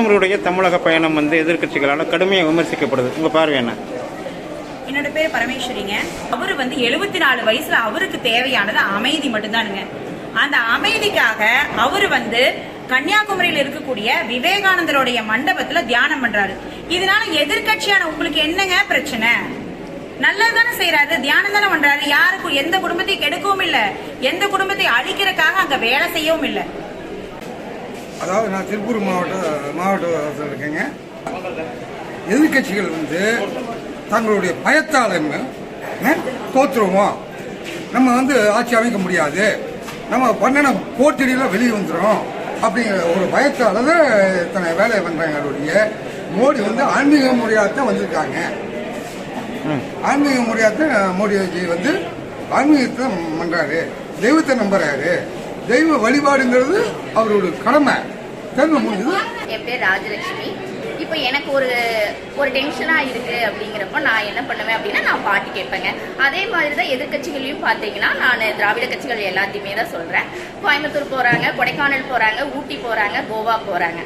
பிரதமருடைய தமிழக பயணம் வந்து எதிர்க்கட்சிகளால் கடுமையாக விமர்சிக்கப்படுது. உங்கள் பார்வை என்ன? என்னோட பேர் பரமேஸ்வரிங்க. அவரு வந்து எழுபத்தி நாலு வயசுல அவருக்கு தேவையானது அமைதி மட்டும்தானுங்க. அந்த அமைதிக்காக அவரு வந்து கன்னியாகுமரியில் இருக்கக்கூடிய விவேகானந்தருடைய மண்டபத்துல தியானம் பண்றாரு. இதனால எதிர்க்கட்சியான உங்களுக்கு என்னங்க பிரச்சனை? நல்லதுதானே செய்யறாரு தியானம் தானே பண்றாரு. யாருக்கும் எந்த குடும்பத்தையும் கெடுக்கவும் இல்ல. எந்த குடும்பத்தை அழிக்கிறதுக்காக அங்க வேலை செய்யவும் இல்லை. அதாவது நான் திருப்பூர் மாவட்ட மாவட்டத்தில் இருக்கேங்க. எதிர்க்கட்சிகள் வந்து தங்களுடைய பயத்தாலும் தோற்றுருவோம்? நம்ம வந்து ஆட்சி அமைக்க முடியாது. நம்ம பண்ணின போட்டியில் வெளியே வந்துடும் அப்படிங்கிற ஒரு பயத்தால தான் இத்தனை வேலையை பண்ணுறாங்களுடைய மோடி வந்து ஆன்மீக முறையாக தான் வந்திருக்காங்க ஆன்மீக முறையாக தான் மோடிஜி வந்து ஆன்மீகத்தை பண்ணுறாரு தெய்வத்தை நம்புறாரு. தெய்வ வழிபாடுங்கிறது அவரோட கடமை. தெரிஞ்ச முடியுது என் பேர் ராஜலட்சுமி. இப்போ எனக்கு ஒரு ஒரு டென்ஷனாக இருக்கு அப்படிங்கிறப்போ நான் என்ன பண்ணுவேன் அப்படின்னா நான் பாட்டு கேட்பேங்க. அதே மாதிரி தான் எதிர்கட்சிகளையும் பார்த்தீங்கன்னா நான் திராவிட கட்சிகள் எல்லாத்தையுமே தான் சொல்கிறேன் கோயம்புத்தூர் போகிறாங்க கொடைக்கானல் போகிறாங்க ஊட்டி போகிறாங்க கோவா போகிறாங்க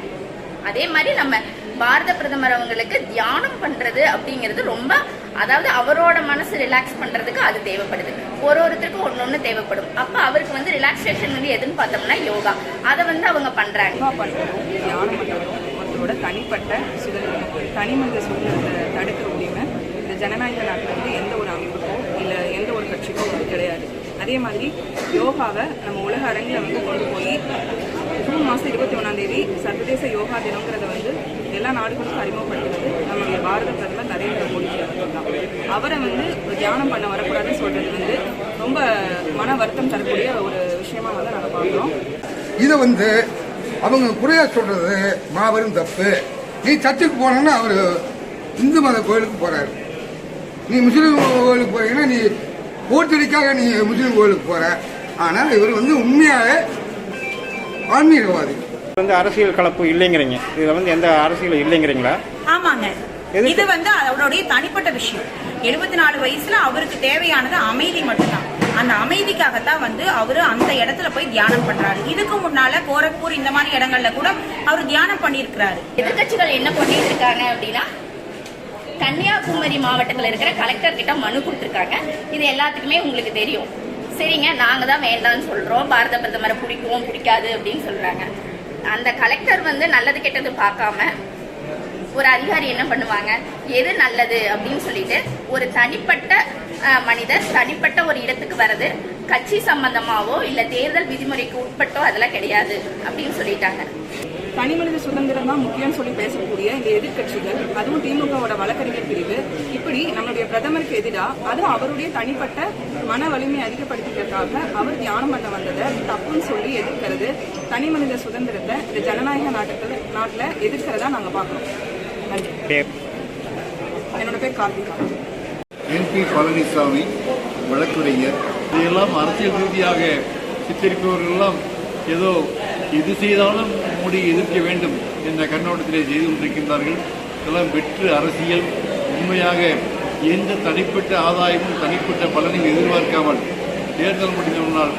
அதே மாதிரி நம்ம பாரத பிரதமர் அவங்களுக்கு தியானம் பண்ணுறது அப்படிங்கிறது ரொம்ப அதாவது அவரோட மனசு ரிலாக்ஸ் பண்ணுறதுக்கு அது தேவைப்படுது. ஒரு ஒருத்தருக்கும் ஒன்று ஒன்று தேவைப்படும். அப்போ அவருக்கு வந்து ரிலாக்ஸேஷன் வந்து எதுன்னு பார்த்தோம்னா யோகா. அதை வந்து அவங்க பண்ணுறாங்க யோகா தியானம் பண்ணுறதும் ஒருத்தரோட தனிப்பட்ட சுதந்திரம் தனிமனித சுதந்திரத்தை தடுக்கிற உரிமை இந்த ஜனநாயக நாட்டில் வந்து எந்த ஒரு அமைப்புக்கோ இல்லை எந்த ஒரு கட்சிக்கோ கிடையாது. அதே மாதிரி யோகாவை நம்ம உலக அரங்கில் வந்து கொண்டு போய் ஜூன் மாதம் இருபத்தி ஒன்றாம் தேதி சர்வதேச யோகா தினங்கிறத வந்து எல்லா நாடுகளுக்கும் அறிமுகப்படுத்தினது நம்மளுடைய பாரத பிரதமர் நரேந்திர மோடி அவர்கள் தான். அவரை வந்து தியானம் பண்ண வரக்கூடாதுன்னு சொல்றது வந்து ரொம்ப மன வருத்தம் தரக்கூடிய ஒரு விஷயமா வந்து நாங்கள் பார்க்குறோம். இதை வந்து அவங்க குறையா சொல்றது மாபெரும் தப்பு. நீ சர்ச்சுக்கு போனோன்னா அவர் இந்து மத கோயிலுக்கு போறாரு. நீ முஸ்லீம் கோயிலுக்கு போறீங்கன்னா நீ ஓட்டடிக்காக நீ முஸ்லீம் கோயிலுக்கு போற. ஆனால் இவர் வந்து உண்மையாக ஆன்மீகவாதி. வந்து அரசியல் கலப்பு இல்லைங்கிறீங்க. இதில் வந்து எந்த அரசியலும் இல்லைங்கிறீங்களா? ஆமாங்க? இது வந்து அவருடைய தனிப்பட்ட விஷயம். எழுபத்தி நாலு வயசுல அவருக்கு தேவையானது அமைதி மட்டும்தான். அந்த அமைதிக்காகத்தான் வந்து அவரு அந்த இடத்துல போய் தியானம் பண்றாரு. இதுக்கு முன்னால கோரக்பூர் இந்த மாதிரி இடங்கள்ல கூட அவர் தியானம் பண்ணியிருக்கிறாரு. எதிர்கட்சிகள் என்ன பண்ணிட்டு இருக்காங்க அப்படின்னா கன்னியாகுமரி மாவட்டத்தில் இருக்கிற கலெக்டர் கிட்ட மனு கொடுத்துருக்காங்க. இது எல்லாத்துக்குமே உங்களுக்கு தெரியும். சரிங்க நாங்க தான் வேண்டாம்னு சொல்றோம். பாரத பிரதமரை பிடிக்கும் பிடிக்காது அப்படின்னு சொல்றாங்க. அந்த கலெக்டர் வந்து நல்லது கெட்டது பார்க்காம ஒரு அதிகாரி என்ன பண்ணுவாங்க? எது நல்லது அப்படின்னு சொல்லிட்டு ஒரு தனிப்பட்ட மனிதர் தனிப்பட்ட ஒரு இடத்துக்கு வர்றது கட்சி சம்பந்தமாவோ இல்ல தேர்தல் விதிமுறைக்கு உட்பட்டோ அதெல்லாம் கிடையாது அப்படின்னு சொல்லிட்டாங்க. தனிமனித சுதந்திரம் தான் முக்கியம்னு சொல்லி பேசக்கூடிய இந்த எதிர்க்கட்சிகள் அதுவும் திமுகவோட வழக்கறிஞர் பிரிவு இப்படி நம்மளுடைய பிரதமருக்கு எதிராக அதுவும் அவருடைய தனிப்பட்ட மன வலிமை அதிகப்படுத்திக்கிறதுக்காக அவர் தியானம் பண்ண வந்ததை தப்புன்னு சொல்லி எதிர்க்கிறது தனிமனித சுதந்திரத்தை இந்த ஜனநாயக நாட்டுல நாட்டில் எதிர்க்கிறதா நாங்கள் பார்க்குறோம். நன்றி. என்னோட பேர் கார்த்திகா என்பி பழனிசாமி வழக்குரைஞர் இதையெல்லாம் அரசியல் ரீதியாக சித்தரிப்பவர்களெல்லாம் ஏதோ எது செய்தாலும் மோடி எதிர்க்க வேண்டும் என்ற கண்ணோட்டத்திலே செய்து கொண்டிருக்கின்றார்கள். இதெல்லாம் வெற்று அரசியல். உண்மையாக எந்த தனிப்பட்ட ஆதாயமும் தனிப்பட்ட பலனையும் எதிர்பார்க்காமல் தேர்தல் முடிந்தவனால்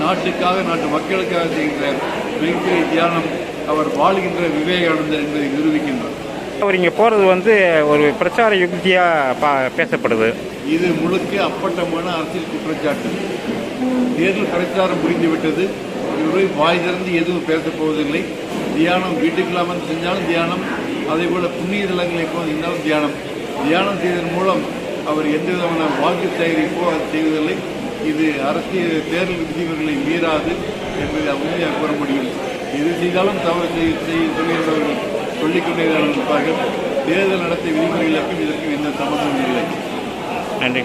நாட்டுக்காக நாட்டு மக்களுக்காக செய்கின்ற மிகப்பெரிய தியானம் அவர் வாழ்கின்ற விவேகானந்தர் என்பதை நிரூபிக்கின்றார். அவர் இங்கே போகிறது வந்து ஒரு பிரச்சார யுக்தியாக பா பேசப்படுது. இது முழுக்க அப்பட்டமான அரசியல் குற்றச்சாட்டு. தேர்தல் பிரச்சாரம் முடிந்துவிட்டது இவர்கள் வாய் திறந்து எதுவும் பேசப் போவதில்லை. தியானம் வீட்டுக்குள்ள அமர்ந்து செஞ்சாலும் தியானம். அதே போல புண்ணிய தலங்களை போது இருந்தாலும் தியானம். தியானம் செய்வதன் மூலம் அவர் எந்த விதமான வாக்கு தயாரிப்போ அது செய்வதில்லை. இது அரசியல் தேர்தல் விதிமுறைகளை மீறாது என்பதை உறுதியாக கூற முடியும். எது செய்தாலும் தவறு செய்ய செய்ய சொல்கின்றவர்கள் சொல்லிக்கொண்டே இருப்பார்கள். தேர்தல் நடத்தை விதிமுறைகளுக்கும் இதற்கும் எந்த சம்பந்தமும் இல்லை. நன்றி.